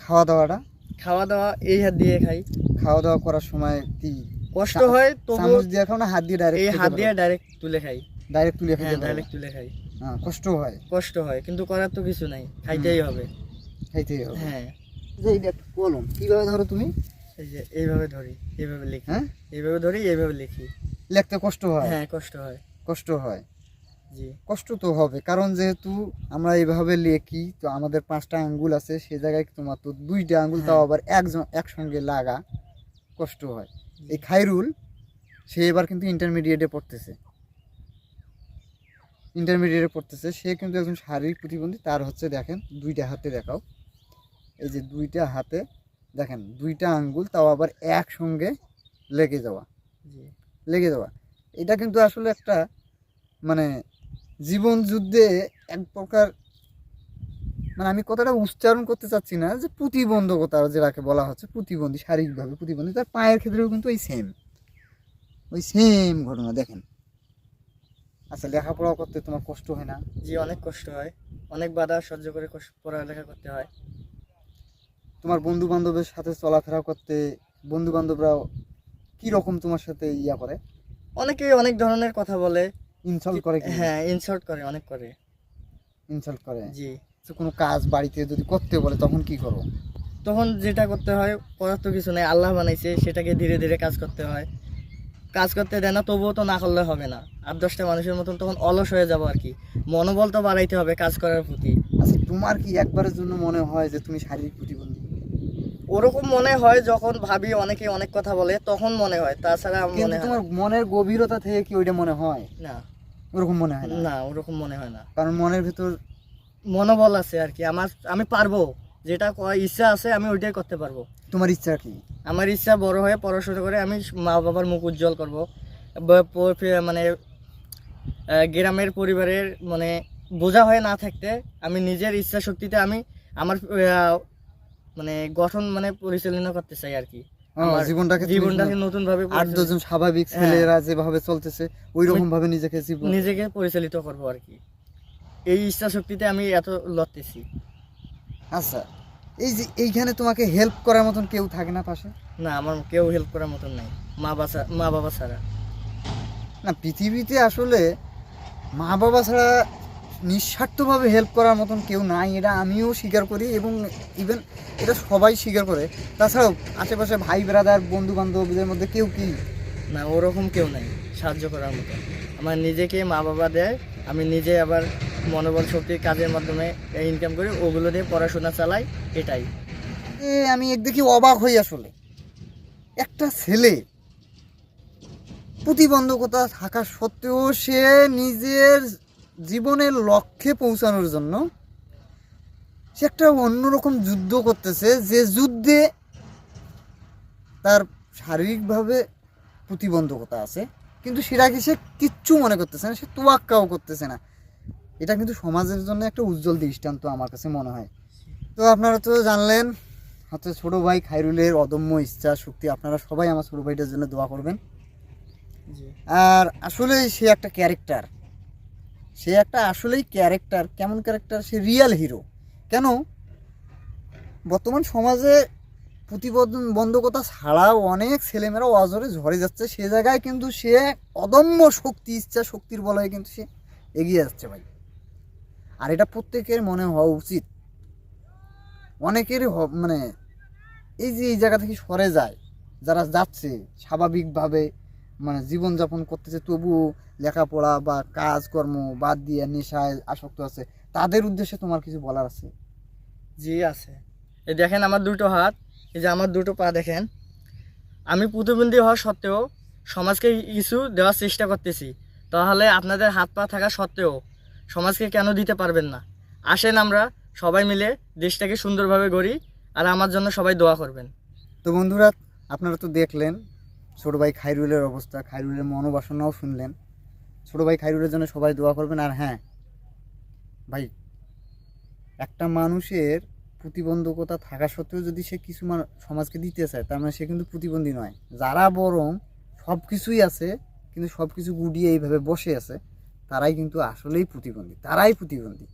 খাওয়া দাওয়াটা খাওয়া দাওয়া এই হাত দিয়ে খাই। খাওয়া দাওয়া করার সময় কি কষ্ট হয় তবু চামচ দিয়ে খাও না হাত দিয়ে ডাইরেক্ট এই হাত দিয়ে ডাইরেক্ট তুলে খাই। ডাইরেক্ট তুলে হ্যাঁ পারো ডাইরেক্ট তুলে খাই। হ্যাঁ কষ্ট হয়? কষ্ট হয় কিন্তু করার তো কিছু নাই খাইতেই হবে। খাইতেই হবে। হ্যাঁ। যে একটা কলম কীভাবে ধরো তুমি? এই যে এইভাবে ধরি এইভাবে লিখি। হ্যাঁ? এইভাবে ধরি এইভাবে লিখি। লিখতে কষ্ট হয়? হ্যাঁ কষ্ট হয়। কষ্ট হয়। কষ্ট তো হবে কারণ যেহেতু আমরা এইভাবে লেখি তো আমাদের পাঁচটা আঙ্গুল আছে সে জায়গায় তোমার তো দুইটা আঙ্গুল তাও হ্যাঁ। আবার একজন একসঙ্গে লাগা কষ্ট হয়। এই খাইরুল সে এবার কিন্তু ইন্টারমিডিয়েটে পড়তেছে। ইন্টারমিডিয়েটে পড়তেছে সে কিন্তু একজন শারীরিক প্রতিবন্ধী তার হচ্ছে দেখেন দুইটা হাতে দেখাও। এই যে দুইটা হাতে দেখেন দুইটা আঙ্গুল তাও আবার একসঙ্গে লেগে যাওয়া। লেগে যাওয়া। এটা কিন্তু আসলে একটা মানে জীবন যুদ্ধে এক প্রকার মানে আমি কথাটা উচ্চারণ করতে চাচ্ছি না যে প্রতিবন্ধকতা যেটাকে বলা হচ্ছে প্রতিবন্ধী শারীরিকভাবে প্রতিবন্ধী তার পায়ের ক্ষেত্রেও কিন্তু ওই সেম ওই সেম ঘটনা দেখেন। আচ্ছা লেখাপড়া করতে তোমার কষ্ট হয় না? জি অনেক কষ্ট হয়। অনেক বাধা সহ্য করে পড়ালেখা করতে হয়। তোমার বন্ধু বান্ধবের সাথে চলাফেরা করতে বন্ধু বান্ধবরা কি রকম তোমার সাথে ইয়া করে? অনেকে অনেক ধরনের কথা বলে। ইনসাল্ট করে হ্যাঁ ইনসার্ট করে অনেক করে। ইনসাল্ট করে? জি। তো কোনো কাজ বাড়িতে যদি করতে বলে তখন কি করো? তখন যেটা করতে হয় তো কিছু নেই আল্লাহ বানাইছে সেটাকে ধীরে ধীরে কাজ করতে হয়। কাজ করতে দেয় না তবুও তো না করলে হবে না। আট দশটা মানুষের মতন তখন অলস হয়ে যাব আর কি। মনোবল তো বাড়াইতে হবে কাজ করার প্রতি। আচ্ছা তোমার কি একবারের জন্য মনে হয় যে তুমি শারীরিক প্রতিবন্ধী ওরকম মনে হয় যখন ভাবি অনেকে অনেক কথা বলে তখন মনে হয় তাছাড়া কিন্তু মনে হয় তোমার মনের গভীরতা থেকে কি ওইটা মনে হয়? না। ওরকম মনে হয় না? না ওরকম মনে হয় না। কারণ মনের ভিতর মনোবল আছে আর কি আমার আমি পারব। যেটা করার ইচ্ছা আছে আমি ওইটাই করতে পারব। তোমার ইচ্ছা কি? আমার ইচ্ছা বড় হয়ে পড়াশোনা করে আমি মা বাবার মুখ উজ্জ্বল করব। ব- প- ফে- মানে আহ, গ্রামের পরিবারের মানে বোঝা হয়ে না থাকতে আমি নিজের ইচ্ছা শক্তিতে আমি আমার আহ, মানে গঠন মানে পরিচালনা করতে চাই আর কি। জীবনটাকে জীবনটাকে নতুন ভাবে আট দশজন স্বাভাবিক হ্যাঁ। ছেলেরা যেভাবে চলতেছে ওই রকম ভাবে নিজেকে জীবন নিজেকে পরিচালিত করব আর কি। এই ইচ্ছা শক্তিতে আমি এত লড়তেছি। আচ্ছা এই যে এইখানে তোমাকে হেল্প করার মতন কেউ থাকে না পাশে? না আমার কেউ হেল্প করার মতন নাই। মা বাসা মা বাবা ছাড়া। না পৃথিবীতে আসলে মা বাবা ছাড়া নিঃস্বার্থভাবে হেল্প করার মতন কেউ নাই এটা আমিও স্বীকার করি এবং ইভেন এটা সবাই স্বীকার করে। তাছাড়াও আশেপাশে ভাই ব্রাদার বন্ধু বান্ধবদের মধ্যে কেউ কি? না ওরকম কেউ নাই সাহায্য করার মতো। আমার নিজেকে মা বাবা দেয় আমি নিজে আবার মনোবল শক্তির কাজের মাধ্যমে ইনকাম করি ওগুলো দিয়ে পড়াশোনা চালাই এটাই। এ আমি এক দেখি অবাক হই আসলে। একটা ছেলে প্রতিবন্ধকতা থাকা সত্ত্বেও সে নিজের জীবনের লক্ষ্যে পৌঁছানোর জন্য সে একটা অন্যরকম যুদ্ধ করতেছে যে যুদ্ধে তার শারীরিকভাবে প্রতিবন্ধকতা আছে। কিন্তু সেটাকে সে কিচ্ছু মনে করতেছে না সে তোয়াক্কাও করতেছে না। এটা কিন্তু সমাজের জন্য একটা উজ্জ্বল দৃষ্টান্ত আমার কাছে মনে হয়। তো আপনারা তো জানলেন হচ্ছে ছোটো ভাই খাইরুলের অদম্য ইচ্ছা শক্তি। আপনারা সবাই আমার ছোটো ভাইটার জন্য দোয়া করবেন। আর আসলে সে একটা ক্যারেক্টার সে একটা আসলেই ক্যারেক্টার কেমন ক্যারেক্টার সে রিয়েল হিরো কেন? বর্তমান সমাজে প্রতিবন্ধকতা ছাড়াও অনেক ছেলেমেয়েরা অজরে ঝরে যাচ্ছে। সে জায়গায় কিন্তু সে অদম্য শক্তি, ইচ্ছা শক্তির বলয়ে কিন্তু সে এগিয়ে যাচ্ছে ভাই। আর এটা প্রত্যেকের মনে হওয়া উচিত। অনেকেরই মানে এই যে এই জায়গা থেকে সরে যায়, যারা যাচ্ছে স্বাভাবিকভাবে মানে জীবনযাপন করতেছে তবুও লেখাপড়া বা কাজকর্ম বাদ দিয়ে নেশায় আসক্ত আছে তাদের উদ্দেশ্যে তোমার কিছু বলার আছে? জি আছে। এই দেখেন আমার দুটো হাত এই যে আমার দুটো পা দেখেন। আমি প্রতিবন্ধী হওয়া সত্ত্বেও সমাজকে কিছু দেওয়ার চেষ্টা করতেছি। তাহলে আপনাদের হাত পা থাকা সত্ত্বেও সমাজকে কেন দিতে পারবেন না? আসেন আমরা সবাই মিলে দেশটাকে সুন্দরভাবে গড়ি আর আমার জন্য সবাই দোয়া করবেন। তো বন্ধুরা আপনারা তো দেখলেন ছোটো ভাই খাইরুলের অবস্থা। খাইরুলের মনোবাসনাও শুনলেন। ছোটো ভাই খাইরুলের জন্য সবাই দোয়া করবেন। আর হ্যাঁ ভাই, একটা মানুষের প্রতিবন্ধকতা থাকা সত্ত্বেও যদি সে কিছু সমাজকে দিতে চায়, তার মানে সে কিন্তু প্রতিবন্ধী নয়। যারা বরং সব কিছুই আছে, কিন্তু সব কিছু গুডিয়ে এইভাবে বসে আছে, তারাই কিন্তু আসলেই প্রতিবন্ধী। তারাই প্রতিবন্ধী।